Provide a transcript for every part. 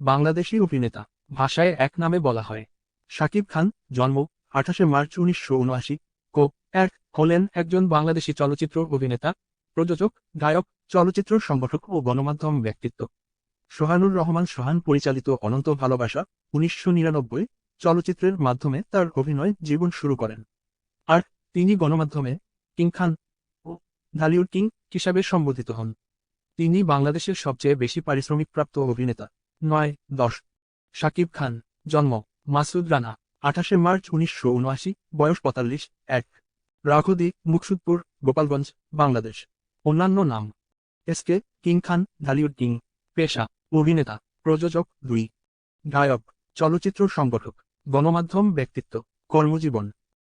বাংলাদেশি অভিনেতা, ভাষায় এক নামে বলা হয়। শাকিব খান, জন্ম আঠাশে মার্চ উনিশশো উনআশি। কো এক হলেন একজন বাংলাদেশি চলচ্চিত্র অভিনেতা, প্রযোজক, গায়ক, চলচ্চিত্র সংগঠক ও গণমাধ্যম ব্যক্তিত্ব। সোহানুর রহমান সোহান পরিচালিত অনন্ত ভালোবাসা, উনিশশো নিরানব্বই, চলচ্চিত্রের মাধ্যমে তার অভিনয় জীবন শুরু করেন। আর, তিনি গণমাধ্যমে কিং খান ও ঢালিউড কিং হিসাবে সম্বোধিত হন। তিনি বাংলাদেশের সবচেয়ে বেশি পারিশ্রমিকপ্রাপ্ত অভিনেতা। নয়, দশ। শাকিব খান, জন্ম, মাসুদ রানা, আঠাশে মার্চ উনিশশো উনআশি, বয়স পঁয়তাল্লিশ, এক। রাঘদি, মুকসুদপুর, গোপালগঞ্জ, বাংলাদেশ। অন্যান্য নাম। S K, king Khan, Dhallywood king. পেশা, অভিনেতা, প্রযোজক দুই। গায়ক, চলচ্চিত্র সংগঠক, গণমাধ্যম ব্যক্তিত্ব, কর্মজীবন।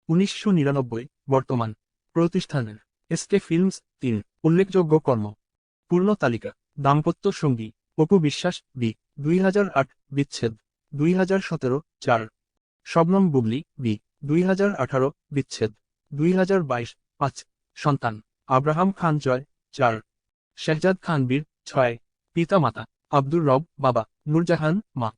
উনিশশো নিরানব্বই, বর্তমান। প্রতিষ্ঠানের, এস কে ফিল্মস তিন। উল্লেখযোগ্য কর্ম। পূর্ণ তালিকা, দাম্পত্য সঙ্গী, অপু বিশ্বাস, বি। দুই হাজার আট বিচ্ছেদ, দুই হাজার সতেরো চার। শবনম বুবলি, বি, দুই হাজার আঠারো বিচ্ছেদ, দুই হাজার বাইশ পাঁচ। সন্তান, আব্রাহাম খান জয়, চার। শেহজাদ খান বীর, ছয়। পিতা মাতা আব্দুর রব, বাবা, নূরজাহান, মা।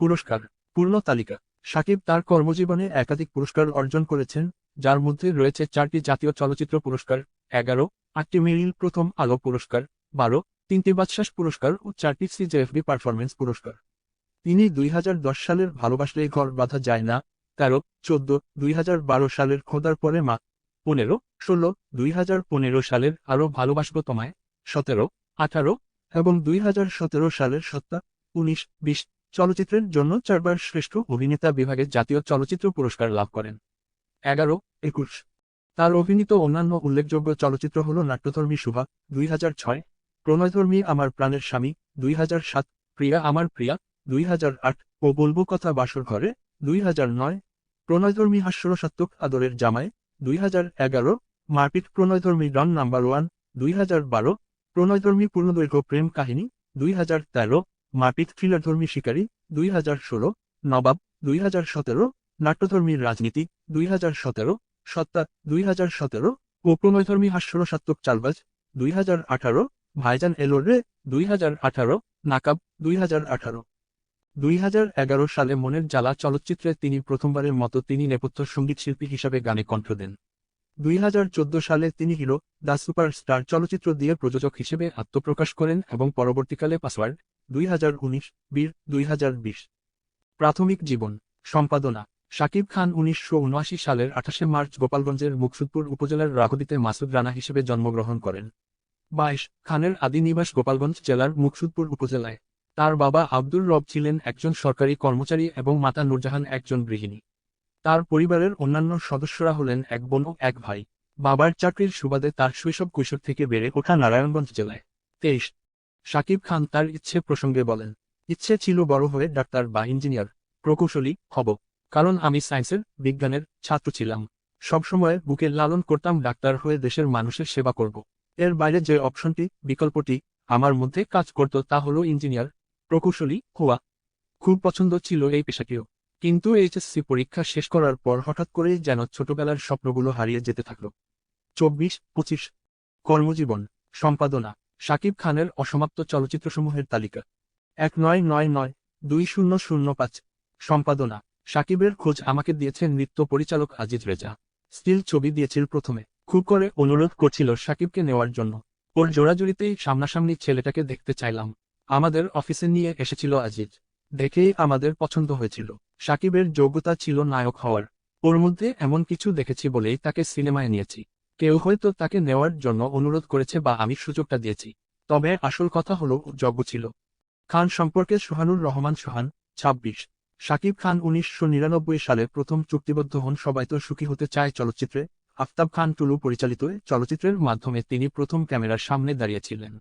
পুরস্কার, পূর্ণ তালিকা। সাকিব তার কর্মজীবনে একাধিক পুরস্কার অর্জন করেছেন, যার মধ্যে রয়েছে চারটি জাতীয় চলচ্চিত্র পুরস্কার, এগারো। আটটি মেরিল প্রথম আলো পুরস্কার, বারো। তিনটি বাদশাস পুরস্কার ও চারটি সিজেএফবি পারফরমেন্স পুরস্কার। তিনি দুই হাজার দশ সালের ভালোবাসলে ঘর বাঁধা যায় না। তেরো, চোদ্দ, দুই সালের খোদার পরে মা। পনেরো, ষোলো, দুই সালের আরও ভালোবাসবো তোমায়। সতেরো, আঠারো এবং দুই হাজার সতেরো সালের সত্তা। উনিশ, বিশ চলচ্চিত্রের জন্য চারবার শ্রেষ্ঠ অভিনেতা বিভাগে জাতীয় চলচ্চিত্র পুরস্কার লাভ করেন। এগারো, একুশ তার অভিনীত অন্যান্য উল্লেখযোগ্য চলচ্চিত্র হল নাট্যধর্মী শুভা দুই হাজার ছয় প্রণয়ধর্মী আমার প্রাণের স্বামী দুই হাজার সাত প্রিয়া আমার প্রিয়া দুই হাজার আট ও বলব কথা বাসর ঘরে দুই হাজার নয় প্রণয়ধর্মী হাস্যরসাত্মক আদরের জামায় দুই হাজার এগারো মারপিট প্রণয়ধর্মী রান নাম্বার ওয়ান দুই হাজার বারো প্রণয়ধর্মী পূর্ণদৈর্ঘ্য প্রেম কাহিনী দুই হাজার তেরো মারপিট থ্রিলারধর্মী শিকারী দুই হাজার ষোলো নবাব দুই হাজার সতেরো নাট্যধর্মী রাজনীতি দুই হাজার সতেরো সত্তা দুই হাজার সতেরো ও প্রণয়ধর্মী হাস্যরসাত্মক চালবাজ দুই হাজার আঠারো ভাইজান এলোরে দুই হাজার আঠারো, নাকাব দুই হাজার আঠারো। দুই হাজার এগারো সালে মনের জ্বালা চলচ্চিত্রে তিনি প্রথমবারের মতো তিনি নেপথ্য সংগীত শিল্পী হিসাবে গানে কণ্ঠ দেন। দুই হাজার চোদ্দ সালে তিনি হিরো, দ্য সুপারস্টার চলচ্চিত্র দিয়ে প্রযোজক হিসেবে আত্মপ্রকাশ করেন এবং পরবর্তীকালে পাসওয়ার্ড, দুই হাজার উনিশ, বীর, দুই হাজার বিশ। প্রাথমিক জীবন, সম্পাদনা, শাকিব খান উনিশশো উনআশি সালের আঠাশে মার্চ গোপালগঞ্জের মুকসুদপুর উপজেলার রাঘদিতে মাসুদ রানা হিসেবে জন্মগ্রহণ করেন। বাইশ, খানের আদি নিবাস গোপালগঞ্জ জেলার মুকসুদপুর উপজেলায়। তার বাবা আব্দুর রব ছিলেন একজন সরকারি কর্মচারী এবং মাতা নুরজাহান একজন গৃহিণী। তার পরিবারের অন্যান্য সদস্যরা হলেন এক বোন ও এক ভাই। বাবার চাকরির সুবাদে তার শৈশব কৈশোর থেকে বেড়ে ওঠা নারায়ণগঞ্জ জেলায়। তেইশ, সাকিব খান তার ইচ্ছে প্রসঙ্গে বলেন, ইচ্ছে ছিল বড় হয়ে ডাক্তার বা ইঞ্জিনিয়ার, প্রকৌশলী হব। কারণ আমি সায়েন্সের, বিজ্ঞানের ছাত্র ছিলাম। সবসময় বুকে লালন করতাম ডাক্তার হয়ে দেশের মানুষের সেবা করব। এর বাইরে যে অপশনটি, বিকল্পটি, আমার মধ্যে কাজ করত তা হলো ইঞ্জিনিয়ার, প্রকৌশলী হওয়া খুব পছন্দ ছিল এই পেশাটিও। কিন্তু এইচএসসি পরীক্ষা শেষ করার পর হঠাৎ করেই যেন ছোটবেলার স্বপ্নগুলো হারিয়ে যেতে থাকল। চব্বিশ, পঁচিশ। কর্মজীবন, সম্পাদনা শাকিব খানের অসমাপ্ত চলচ্চিত্রসমূহের তালিকা। এক নয় নয় নয়, দুই শূন্য শূন্য পাঁচ। সম্পাদনা শাকিবের খোঁজ আমাকে দিয়েছেন নৃত্য পরিচালক আজিজ রেজা। স্টিল ছবি দিয়েছিল প্রথমে। খুব করে অনুরোধ করছিল শাকিবকে নেওয়ার জন্য। ওর জোড়াজুড়িতেই সামনাসামনি ছেলেটাকে দেখতে চাইলাম। আমাদের অফিসে নিয়ে এসেছিল আজিজ। দেখেই আমাদের পছন্দ হয়েছিল। সাকিবের যোগ্যতা ছিল নায়ক হওয়ার। ওর মধ্যে এমন কিছু দেখেছি বলেই তাকে সিনেমায় নিয়েছি। কেউ হয়তো তাকে নেওয়ার জন্য অনুরোধ করেছে বা আমি সুযোগটা দিয়েছি। তবে আসল কথা হলো যোগ্য ছিল। খান সম্পর্কে সোহানুর রহমান সোহান, ছাব্বিশ। শাকিব খান উনিশশো নিরানব্বই সালে প্রথম চুক্তিবদ্ধ হন, সবাই তো সুখী হতে চায় চলচ্চিত্রে। আফতাব খান টুলু পরিচালিত চলচ্চিত্রের মাধ্যমে তিনি প্রথম ক্যামেরার সামনে দাঁড়িয়েছিলেন।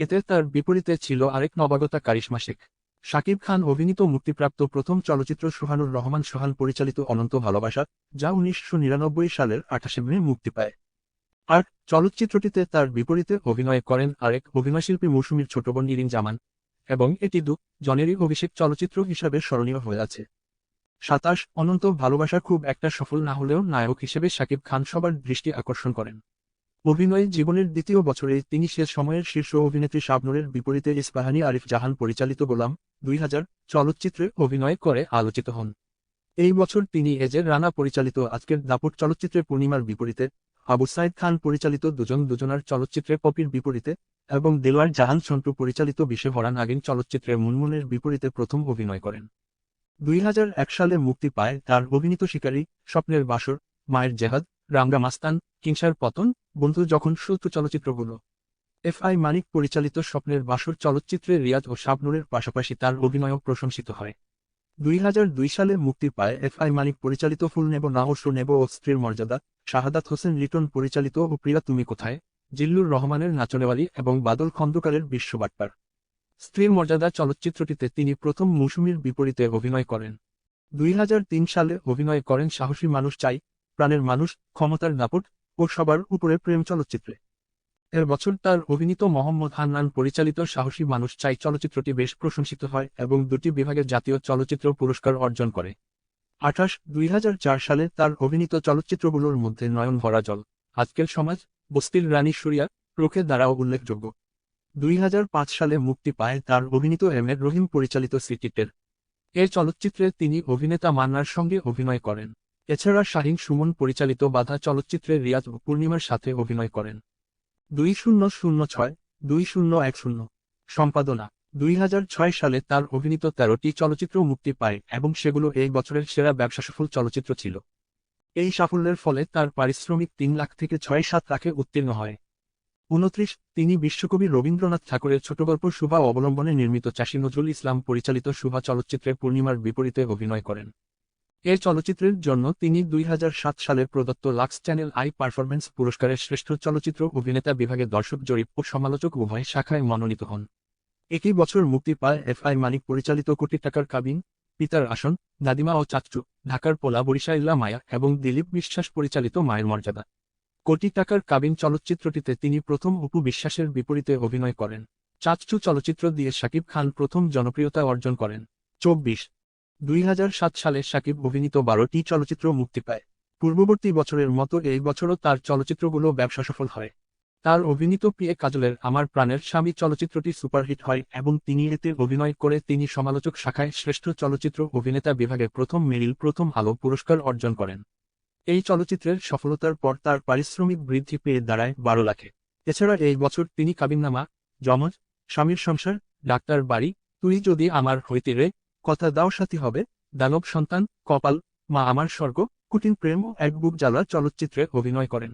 এতে তার বিপরীতে ছিল আরেক নবাগতা কারিশমা শেখ। শাকিব খান অভিনীত মুক্তিপ্রাপ্ত প্রথম চলচ্চিত্র সোহানুর রহমান সোহান পরিচালিত অনন্ত ভালোবাসা, যা উনিশশো নিরানব্বই সালের আঠাশে মে মুক্তি পায়। আর চলচ্চিত্রটিতে তার বিপরীতে অভিনয় করেন আরেক অভিনয়শিল্পী মৌসুমীর ছোট বোন ইরিন জামান, এবং এটি দু জনেরই অভিষেক চলচ্চিত্র হিসাবে স্মরণীয় হয়ে আছে। সাতাশ, অনন্ত ভালোবাসা খুব একটা সফল না হলেও নায়ক হিসেবে শাকিব খান সবার দৃষ্টি আকর্ষণ করেন। অভিনয়ে জীবনের দ্বিতীয় বছরে তিনি সে সময়ের শীর্ষ অভিনেত্রী শাবনুরের বিপরীতে ইস্পাহানি আরিফ জাহান পরিচালিত গোলাম দুই হাজার চলচ্চিত্রে অভিনয় করে আলোচিত হন। এই বছর তিনি এজের রানা পরিচালিত আজকের দাপট চলচ্চিত্রে পূর্ণিমার বিপরীতে, আবু সাইদ খান পরিচালিত দুজন দুজনার চলচ্চিত্রে পপির বিপরীতে এবং দেলোয়ার জাহান সন্টু পরিচালিত বিশে ভরা নাগিন চলচ্চিত্রে মুনমুনের বিপরীতে প্রথম অভিনয় করেন। দুই হাজার এক সালে মুক্তি পায় তার অভিনীত শিকারী স্বপ্নের বাসর, মায়ের জেহাদ রাঙ্গা মাস্তান, কিংসার পতন, বন্ধু যখন শত্রু চলচ্চিত্রগুলো। এফ আই মানিক পরিচালিত স্বপ্নের বাসর চলচ্চিত্রে রিয়াজ ও শাবনুরের পাশাপাশি তার অভিনয়ও প্রশংসিত হয়। দুই দুই সালে মুক্তি পায় এফ আই মানিক পরিচালিত ফুল নেব না সু নেব ও স্ত্রীর মর্যাদা, শাহাদাত হোসেন লিটন পরিচালিত ও প্রিয়া তুমি কোথায়, জিল্লুর রহমানের নাচনেওয়ালি এবং বাদল খন্দকারের বিশ্ববাট্টার স্ত্রীর মর্যাদা চলচ্চিত্রটিতে তিনি প্রথম মৌসুমীর বিপরীতে অভিনয় করেন। দুই হাজার তিন সালে অভিনয় করেন সাহসী মানুষ চাই, প্রাণের মানুষ, ক্ষমতার দাপট ও সবার উপরে প্রেম চলচ্চিত্রে। এর বছর তার অভিনীত মোহাম্মদ হান্নান পরিচালিত সাহসী মানুষ চাই চলচ্চিত্রটি বেশ প্রশংসিত হয় এবং দুটি বিভাগে জাতীয় চলচ্চিত্র পুরস্কার অর্জন করে। আঠাশ, দুই সালে তার অভিনীত চলচ্চিত্রগুলোর মধ্যে নয়ন ভরা জল, আজকের সমাজ, বস্তির রানী সুরিয়া, রোখে দ্বারাও উল্লেখযোগ্য। দুই হাজার পাঁচ সালে মুক্তি পায় তার অভিনীত এম এর রহিম পরিচালিত সিটিটের। এর চলচ্চিত্রে তিনি অভিনেতা মান্নার সঙ্গে অভিনয় করেন। এছাড়া শাহিন সুমন পরিচালিত বাধা চলচ্চিত্রে রিয়াজ ও পূর্ণিমার সাথে অভিনয় করেন। দুই শূন্য শূন্য ছয়, দুই শূন্য এক শূন্য। সম্পাদনা। দুই হাজার ছয় সালে তার অভিনীত তেরোটি চলচ্চিত্র মুক্তি পায় এবং সেগুলো এই বছরের সেরা ব্যবসাসফল চলচ্চিত্র ছিল। এই সাফল্যের ফলে তার পারিশ্রমিক তিন লাখ থেকে ছয় সাত লাখে উত্তীর্ণ হয়। উনত্রিশ, তিনি বিশ্বকবি রবীন্দ্রনাথ ঠাকুরের ছোটগল্প শুভা অবলম্বনে নির্মিত চাষী নজরুল ইসলাম পরিচালিত শুভা চলচ্চিত্রে পূর্ণিমার বিপরীতে অভিনয় করেন। এর চলচ্চিত্রের জন্য তিনি দুই হাজার সাত সালে প্রদত্ত লাক্স চ্যানেল আই পারফরমেন্স পুরস্কারের শ্রেষ্ঠ চলচ্চিত্র অভিনেতা বিভাগে দর্শক, জরিপ ও সমালোচক উভয় শাখায় মনোনীত হন। একই বছর মুক্তি পায় এফ আই মানিক পরিচালিত কোটি টাকার কাবিন, পিতার আসন, দাদিমা ও চাচ্চু ঢাকার পোলা বরিশাইল্লা মায়া এবং দিলীপ বিশ্বাস পরিচালিত মায়ের মর্যাদা। কোটি টাকার কাবিন চলচ্চিত্রটিতে তিনি প্রথম অপু বিশ্বাসের বিপরীতে অভিনয় করেন। চাচ্চু চলচ্চিত্র দিয়ে শাকিব খান প্রথম জনপ্রিয়তা অর্জন করেন। চব্বিশ। দুই সালে শাকিব অভিনীত বারোটি চলচ্চিত্র মুক্তি পায়। পূর্ববর্তী বছরের মতো এই বছরও তার চলচ্চিত্রগুলো ব্যবসা সফল হয়। তার অভিনীত পিএ কাজলের আমার প্রাণের স্বামী চলচ্চিত্রটি সুপারহিট হয় এবং তিনি এতে অভিনয় করে তিনি সমালোচক শাখায় শ্রেষ্ঠ চলচ্চিত্র অভিনেতা বিভাগে প্রথম মেরিল প্রথম আলো পুরস্কার অর্জন করেন। এই চলচ্চিত্রের সফলতার পর তার পারিশ্রমিক বৃদ্ধি পেয়ে দাঁড়ায় বারো লাখে। এছাড়া এই বছর তিনি কাবিননামা, যমজ, স্বামীর সংসার, ডাক্তার বাড়ি, তুই যদি আমার হইতে রে, কথা দাও সাথী হবে, দানব সন্তান, কপাল, মা আমার স্বর্গ কুটিন প্রেম ও এক বুক জ্বালা চলচ্চিত্রে অভিনয় করেন।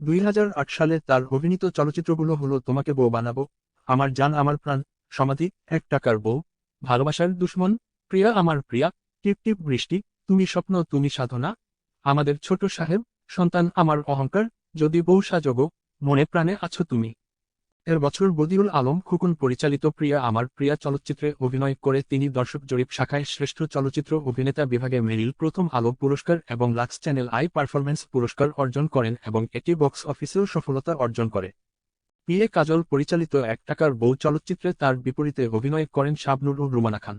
দুই হাজার আট সালে তার অভিনীত চলচ্চিত্রগুলো হলো তোমাকে বউ বানাবো, আমার জান, আমার প্রাণ, সমাধি, এক টাকার বউ, ভালোবাসার দুশ্মন, প্রিয়া, আমার প্রিয়া, টিপ টিপ বৃষ্টি, তুমি স্বপ্ন, তুমি সাধনা আমাদের ছোট সাহেব, সন্তান আমার অহংকার, যদি বউ সাজগো, মনে প্রাণে আছো তুমি। এর বছর বদিউল আলম খুকুন পরিচালিত প্রিয়া আমার প্রিয়া চলচ্চিত্রে অভিনয় করে তিনি দর্শক জরিপ শাখায় শ্রেষ্ঠ চলচ্চিত্র অভিনেতা বিভাগে মেরিল প্রথম আলো পুরস্কার এবং লাক্স চ্যানেল আই পারফরমেন্স পুরস্কার অর্জন করেন এবং এটি বক্স অফিসেও সফলতা অর্জন করে। পিএ কাজল পরিচালিত এক টাকার বউ চলচ্চিত্রে তার বিপরীতে অভিনয় করেন শাবনুর রুমানা খান।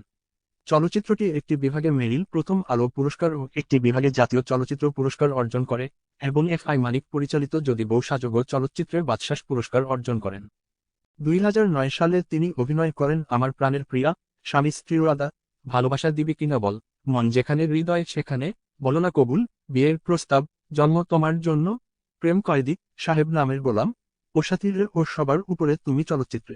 চলচ্চিত্রটি একটি বিভাগে মেরিল প্রথম আলো পুরস্কার ও একটি বিভাগে জাতীয় চলচ্চিত্র পুরস্কার অর্জন করে এবং এফ আই মানিক পরিচালিত যদি বউ সাজগ চলচ্চিত্রের বাদশাস পুরস্কার অর্জন করেন। দুই হাজার নয় সালে তিনি অভিনয় করেন আমার প্রাণের প্রিয়া, স্বামী স্ত্রীর আদা ভালোবাসা দিবি কিনা বল, মন যেখানে হৃদয় সেখানে, বলো না কবুল, বিয়ের প্রস্তাব, জন্ম তোমার জন্য, প্রেম কয়েদি সাহেব নামের গোলাম ওসাতির ও সবার উপরে তুমি চলচ্চিত্রে।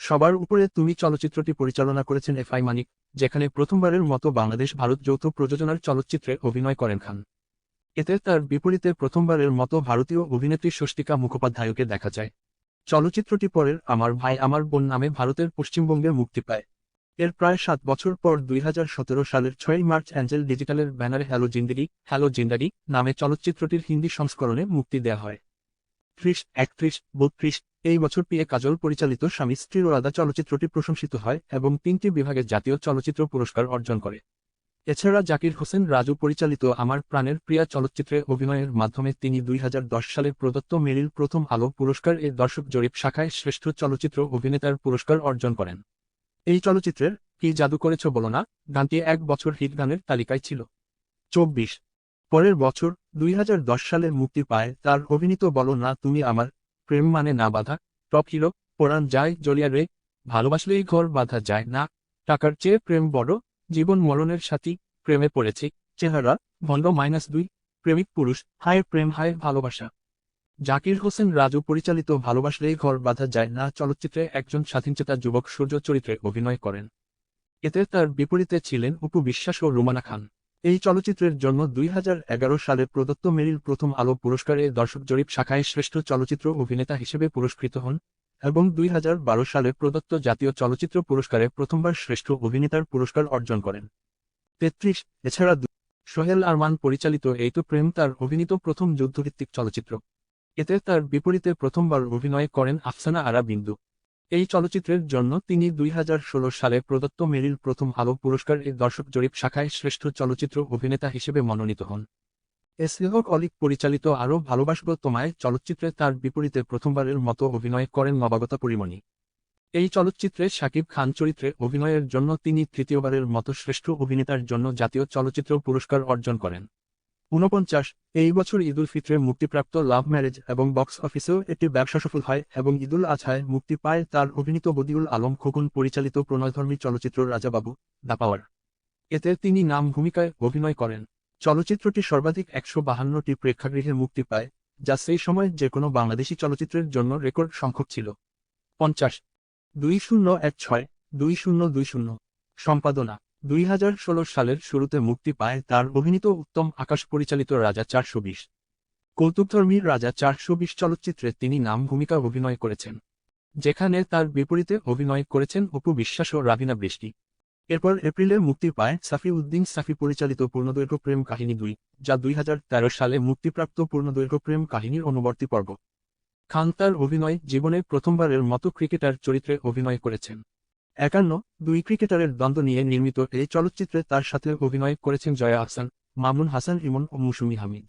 সবার উপরে তুমি চলচ্চিত্রটি পরিচালনা করেছেন এফ আই মানিক, যেখানে প্রথমবারের মতো বাংলাদেশ ভারত যৌথ প্রযোজনার চলচ্চিত্রে অভিনয় করেন খান। এতে তার বিপরীতে প্রথমবারের মতো ভারতীয় অভিনেত্রী স্বস্তিকা মুখোপাধ্যায়কে দেখা যায়। চলচ্চিত্রটি পরের আমার ভাই আমার বোন নামে ভারতের পশ্চিমবঙ্গে মুক্তি পায়। এর প্রায় সাত বছর পর দুই হাজার সতেরো সালের ছয়ই মার্চ অ্যাঞ্জেল ডিজিটালের ব্যানারে হ্যালো জিন্দারি হ্যালো জিন্দারি নামে চলচ্চিত্রটির হিন্দি সংস্করণে মুক্তি দেয়া হয়। ত্রিশ একত্রিশ, বত্রিশ এই বছর পিএ কাজল পরিচালিত স্বামী স্ত্রীর রাধা চলচ্চিত্রটি প্রশংসিত হয় এবং তিনটি বিভাগে জাতীয় চলচ্চিত্র পুরস্কার অর্জন করে। এছাড়া জাকির হোসেন রাজু পরিচালিত আমার প্রাণের প্রিয়া চলচ্চিত্রে অভিনয়ের মাধ্যমে তিনি দুই সালে প্রদত্ত মেরিল প্রথম আলো পুরস্কার এর দর্শক জরিপ শাখায় শ্রেষ্ঠ চলচ্চিত্র অভিনেতার পুরস্কার অর্জন করেন। এই চলচ্চিত্রের কি জাদু করেছ বলো না গানটি এক বছর হিট গানের তালিকায় ছিল। চব্বিশ পরের বছর দুই হাজার দশ সালে মুক্তি পায় তার অভিনীত বলো না, তুমি আমার প্রেম মানে না বাধা। টপ হিরো, পরাণ যায়, জলিয়া রে, ভালোবাসলেই ঘর বাঁধা যায় না। টাকার চেয়ে প্রেম বড়, জীবন মরণের সাথী, প্রেমে পড়েছি। চেহারা, ভণ্ড মাইনাস দুই, প্রেমিক পুরুষ, হায় প্রেম, হায় ভালোবাসা। জাকির হোসেন রাজু পরিচালিত ভালোবাসলেই ঘর বাঁধা যায় না, চলচ্চিত্রে একজন স্বাধীনচেতা যুবক সূর্য চরিত্রে অভিনয় করেন। এতে তার বিপরীতে ছিলেন উপু বিশ্বাস ও রুমানা খান। এই চলচ্চিত্রের জন্য দুই হাজার এগারো সালে প্রদত্ত মেরিল প্রথম আলো পুরস্কারে দর্শক জরিপ শাখায় শ্রেষ্ঠ চলচ্চিত্র অভিনেতা হিসেবে পুরস্কৃত হন এবং দুই হাজার বারো সালে প্রদত্ত জাতীয় চলচ্চিত্র পুরস্কারে প্রথমবার শ্রেষ্ঠ অভিনেতার পুরস্কার অর্জন করেন। তেত্রিশ, এছাড়া সোহেল আরমান পরিচালিত এই তো প্রেম তার অভিনীত প্রথম যুদ্ধভিত্তিক চলচ্চিত্র। এতে তার বিপরীতে প্রথমবার অভিনয় করেন আফসানা আরা বিন্দু। এই চলচ্চিত্রের জন্য তিনি দুই হাজার ষোলো সালে প্রদত্ত মেরিল প্রথম আলো পুরস্কার এর দর্শক জরিপ শাখায় শ্রেষ্ঠ চলচ্চিত্র অভিনেতা হিসেবে মনোনীত হন। এসলেহক অলিক পরিচালিত আরও ভালোবাসব তোমায় চলচ্চিত্রে তার বিপরীতে প্রথমবারের মতো অভিনয় করেন নবাগতা পরিমণি। এই চলচ্চিত্রে শাকিব খান চরিত্রে অভিনয়ের জন্য তিনি তৃতীয়বারের মতো শ্রেষ্ঠ অভিনেতার জন্য জাতীয় চলচ্চিত্র পুরস্কার অর্জন করেন। ঊনপঞ্চাশ, এই বছর ঈদুল ফিত্রে মুক্তিপ্রাপ্ত লাভ ম্যারেজ এবং বক্স অফিসেও একটি ব্যবসা সফল হয় এবং ঈদুল আজহায় মুক্তি পায় তার অভিনীত বদিউল আলম খোকন পরিচালিত প্রণয়ধর্মী চলচ্চিত্র রাজাবাবু দা পাওয়ার। এতে তিনি নাম, ভূমিকায় অভিনয় করেন। চলচ্চিত্রটি সর্বাধিক একশো বাহান্নটি প্রেক্ষাগৃহে মুক্তি পায়, যা সেই সময় যে কোনো বাংলাদেশি চলচ্চিত্রের জন্য রেকর্ড সংখ্যক ছিল। পঞ্চাশ, দুই শূন্য এক ছয়, দুই শূন্য দুই শূন্য। সম্পাদনা দুই হাজার ষোলো সালের শুরুতে মুক্তি পায় তার অভিনীত উত্তম আকাশ পরিচালিত রাজা চারশো বিশ। কৌতুকধর্মীর রাজা চারশো বিশ চলচ্চিত্রে তিনি নাম, ভূমিকা, অভিনয় করেছেন, যেখানে তার বিপরীতে অভিনয় করেছেন অপু বিশ্বাস ও রাবিনা বৃষ্টি। এরপর এপ্রিলে মুক্তি পায় সাফি উদ্দিন সাফি পরিচালিত পূর্ণদৈর্ঘ্য প্রেম কাহিনী দুই, যা দুই হাজার তেরো সালে মুক্তিপ্রাপ্ত পূর্ণদৈর্ঘ্য প্রেম কাহিনীর অনুবর্তী পর্ব। খান তার অভিনয় জীবনে প্রথমবারের মতো ক্রিকেটার চরিত্রে অভিনয় করেছেন। একান্ন, দুই ক্রিকেটারের দ্বন্দ্ব নিয়ে নির্মিত এই চলচ্চিত্রে তার সাথে অভিনয় করেছেন জয়া আহসান, মামুন হাসান ইমন ও মুসুমি হামিদ।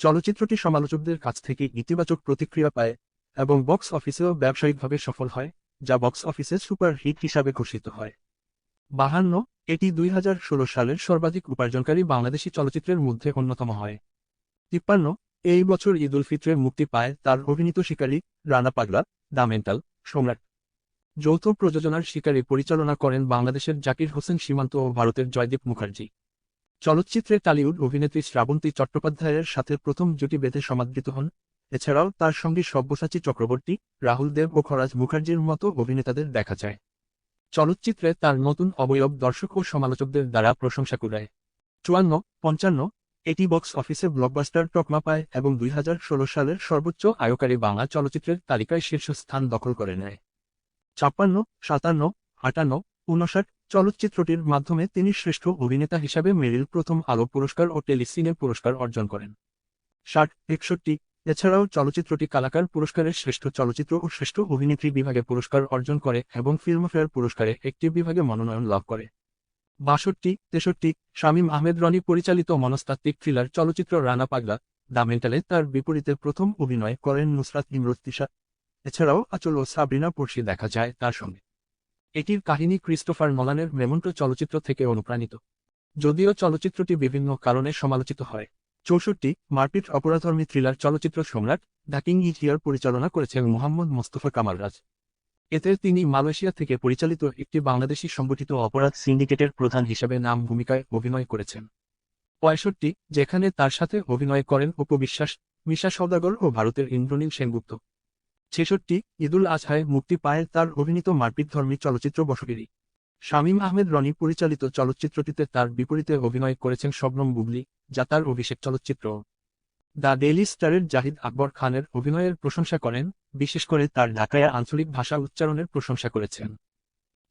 চলচ্চিত্রটি সমালোচকদের কাছ থেকে ইতিবাচক প্রতিক্রিয়া পায় এবং বক্স অফিসেও ব্যবসায়িকভাবে সফল হয়, যা বক্স অফিসে সুপার হিট হিসাবে ঘোষিত হয়। বাহান্ন, এটি দুই হাজার ষোলো সালের সর্বাধিক উপার্জনকারী বাংলাদেশি চলচ্চিত্রের মধ্যে অন্যতম হয়। তিপ্পান্ন, এই বছর ঈদুল ফিত্রে মুক্তি পায় তার অভিনীত শিকারী রানা পাগলা দা মেন্টাল, সম্রাট। যৌথ প্রযোজনার শিকারী পরিচালনা করেন বাংলাদেশের জাকির হোসেন সীমান্ত ও ভারতের জয়দীপ মুখার্জি। চলচ্চিত্রে টালিউড অভিনেত্রী শ্রাবন্তী চট্টোপাধ্যায়ের সাথে প্রথম জুটি বেঁধে সমাদৃত হন। এছাড়াও তার সঙ্গে সব্যসাচী চক্রবর্তী, রাহুল দেব ও খরাজ মুখার্জির মতো অভিনেতাদের দেখা যায়। চলচ্চিত্রে তার নতুন অবয়ব দর্শক ও সমালোচকদের দ্বারা প্রশংসা কুড়ায়। চুয়ান্ন, পঞ্চান্ন, এটি বক্স অফিসে ব্লকবাস্টার টকমা পায় এবং দুই হাজার ষোলো সালের সর্বোচ্চ আয়কারী বাংলা চলচ্চিত্রের তালিকায় শীর্ষস্থান দখল করে নেয়। ছাপ্পান্ন, সাতান্ন, আটান্ন ঊনষাট চলচ্চিত্রটির মাধ্যমে তিনি শ্রেষ্ঠ অভিনেতা হিসাবে মেরিল প্রথম আলো পুরস্কার ও টেলিসিনে পুরস্কার অর্জন করেন। ষাট, একষট্টি, এছাড়াও চলচ্চিত্রটি কালাকার পুরস্কারের শ্রেষ্ঠ চলচ্চিত্র ও শ্রেষ্ঠ অভিনেত্রী বিভাগে পুরস্কার অর্জন করে এবং ফিল্মফেয়ার পুরস্কারে একটি বিভাগে মনোনয়ন লাভ করে। বাষট্টি, তেষট্টি, শামীম আহমেদ রনি পরিচালিত মনস্তাত্ত্বিক থ্রিলার চলচ্চিত্র রানা পাগলা দা মেন্টালে তার বিপরীতে প্রথম অভিনয় করেন নুসরাত ইমরতিশা এছাড়াও আচল ও সাবরিনা পড়শি দেখা যায় তার সঙ্গে। এটির কাহিনী ক্রিস্টোফার নলানের মেমন্টো চলচ্চিত্র থেকে অনুপ্রাণিত। যদিও চলচ্চিত্রটি বিভিন্ন কারণে সমালোচিত হয়, চৌষট্টি মারপিট অপরাধর্মী থ্রিলার চলচ্চিত্র সম্রাট দ্য কিং পরিচালনা করেছেন মোহাম্মদ মোস্তফা কামাল রাজ। এতে তিনি মালয়েশিয়া থেকে পরিচালিত একটি বাংলাদেশি সংগঠিত অপরাধ সিন্ডিকেটের প্রধান হিসেবে নাম ভূমিকায় অভিনয় করেছেন। পঁয়ষট্টি, যেখানে তার সাথে অভিনয় করেন উপবিশ্বাস মিশা সওদাগর ও ভারতের ইন্দ্রনীল সেনগুপ্ত। ছেষট্টি ঈদুল আজহায় মুক্তি পায় তার অভিনীত মারপিটধর্মী চলচ্চিত্র বসগিরি। শামীম আহমেদ রনি পরিচালিত চলচ্চিত্রটিতে তার বিপরীতে অভিনয় করেছেন শবনম বুবলি, যা তার অভিষেক চলচ্চিত্র। দ্য ডেইলি স্টারের জাহিদ আকবর খানের অভিনয়ের প্রশংসা করেন, বিশেষ করে তার ঢাকায়া আঞ্চলিক ভাষা উচ্চারণের প্রশংসা করেছেন।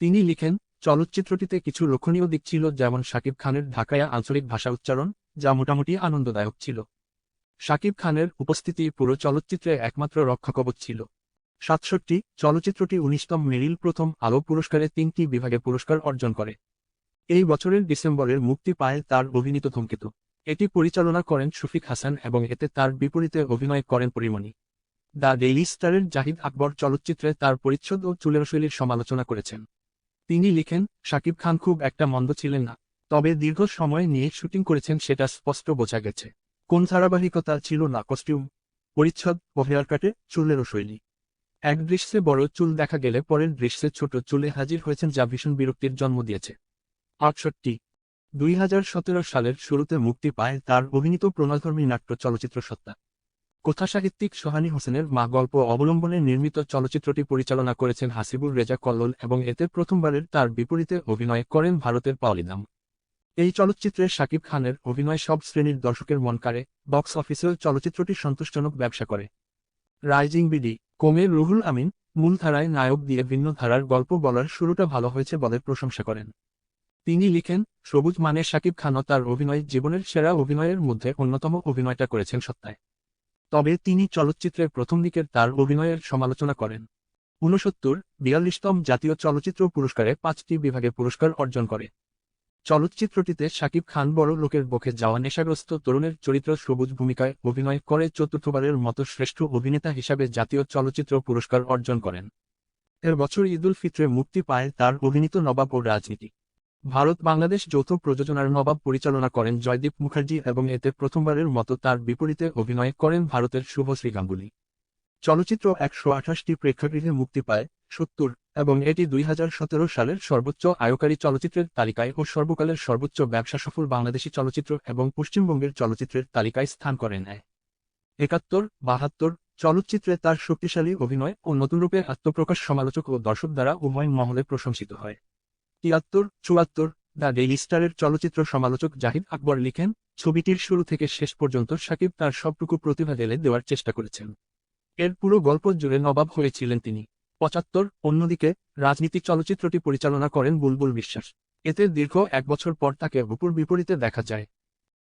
তিনি লিখেন, চলচ্চিত্রটিতে কিছু লক্ষণীয় দিক ছিল যেমন শাকিব খানের ঢাকায়া আঞ্চলিক ভাষা উচ্চারণ, যা মোটামুটি আনন্দদায়ক ছিল। শাকিব খানের উপস্থিতি পুরো চলচ্চিত্রে একমাত্র রক্ষাকবচ ছিল। সাতষট্টি চলচ্চিত্রটি উনিশতম মেরিল প্রথম আলো পুরস্কারে তিনটি বিভাগে পুরস্কার অর্জন করে। এই বছরের ডিসেম্বরের মুক্তি পায় তার অভিনীত ধূমকেতু। এটি পরিচালনা করেন শফিক হাসান এবং এতে তার বিপরীতে অভিনয় করেন পরিমণি। দ্য ডেইলি স্টারের জাহিদ আকবর চলচ্চিত্রে তার পরিচ্ছদ ও চুলের শৈলীর সমালোচনা করেছেন। তিনি লিখেন, শাকিব খান খুব একটা মন্দ ছিলেন না, তবে দীর্ঘ সময় নিয়ে শুটিং করেছেন সেটা স্পষ্ট বোঝা গেছে। কোন ধারাবাহিকতা ছিল না? কস্টিউম, পরিচ্ছদ ও হেয়ার কাটে চুলেরও শৈলী। এক দৃশ্যে বড় চুল দেখা গেলে পরের দৃশ্যে ছোট চুলে হাজির হয়েছেন যা ভীষণ বিরক্তির জন্ম দিয়েছে। আটষট্টি। দুই সালের শুরুতে মুক্তি পায় তার অভিনীত প্রণয়ধর্মী নাট্য চলচ্চিত্র সত্তা। কথাসাহিত্যিক সোহানী হোসেনের মা গল্প অবলম্বনে নির্মিত চলচ্চিত্রটি পরিচালনা করেছেন হাসিবুর রেজা কল্লোল এবং এতে প্রথমবারের তার বিপরীতে অভিনয় করেন ভারতের পাওলিদাম এই চলচ্চিত্রে শাকিব খানের অভিনয় সব শ্রেণির দর্শকের মন কাড়ে, বক্স অফিসেও চলচ্চিত্রটি সন্তোষজনক ব্যবসা করে। রাইজিং বিডি, কোমে রুহুল আমিন মূলধারায় নায়ক দিয়ে ভিন্ন ধারার গল্প বলার শুরুটা ভালো হয়েছে বলে প্রশংসা করেন। তিনি লিখেন, সবুজ মানে শাকিব খানও তার অভিনয় জীবনের সেরা অভিনয়ের মধ্যে অন্যতম অভিনয়টা করেছেন সত্তায়। তবে তিনি চলচ্চিত্রের প্রথম দিকের তার অভিনয়ের সমালোচনা করেন। ঊনসত্তর, বিয়াল্লিশতম জাতীয় চলচ্চিত্র পুরস্কারে পাঁচটি বিভাগে পুরস্কার অর্জন করে। চলচ্চিত্রটিতে শাকিব খান বড় লোকের বকে যাওয়া নেশাগ্রস্ত তরুণের চরিত্র সবুজ ভূমিকায় অভিনয় করে চতুর্থবারের মতো শ্রেষ্ঠ অভিনেতা হিসাবে জাতীয় চলচ্চিত্র পুরস্কার অর্জন করেন। এর বছর ঈদুল ফিত্রে মুক্তি পায় তার অভিনীত নবাব ও রাজনীতি। ভারত বাংলাদেশ যৌথ প্রযোজনার নবাব পরিচালনা করেন জয়দীপ মুখার্জি এবং এতে প্রথমবারের মতো তার বিপরীতে অভিনয় করেন ভারতের শুভশ্রী গাঙ্গুলি। চলচ্চিত্র একশো আঠাশটি প্রেক্ষাগৃহে মুক্তি পায়, সত্তর, এবং এটি দুই হাজার সতেরো সালের সর্বোচ্চ আয়কারী চলচ্চিত্রের তালিকায় ও সর্বকালের সর্বোচ্চ ব্যবসা সফল বাংলাদেশী চলচ্চিত্র এবং পশ্চিমবঙ্গের চলচ্চিত্রের তালিকায় স্থান করে নেয় একাত্তর, বাহাত্তর, চলচ্চিত্রে তার শক্তিশালী অভিনয় ও নতুন রূপে আত্মপ্রকাশ সমালোচক ও দর্শক দ্বারা উভয় মহলে প্রশংসিত হয়। তিয়াত্তর, চুয়াত্তর, দ্য ডেইলি স্টারের চলচ্চিত্র সমালোচক জাহিদ আকবর লিখেন, ছবিটির শুরু থেকে শেষ পর্যন্ত সাকিব তার সবটুকু প্রতিভা ঢেলে দেওয়ার চেষ্টা করেছেন। এর পুরো গল্প জুড়ে নবাব হয়েছিলেন তিনি। পঁচাত্তর, অন্যদিকে, রাজনীতিক চলচ্চিত্রটি পরিচালনা করেন বুলবুল বিশ্বাস। এতে দীর্ঘ এক বছর পর তাকে বুপুর বিপরীতে দেখা যায়।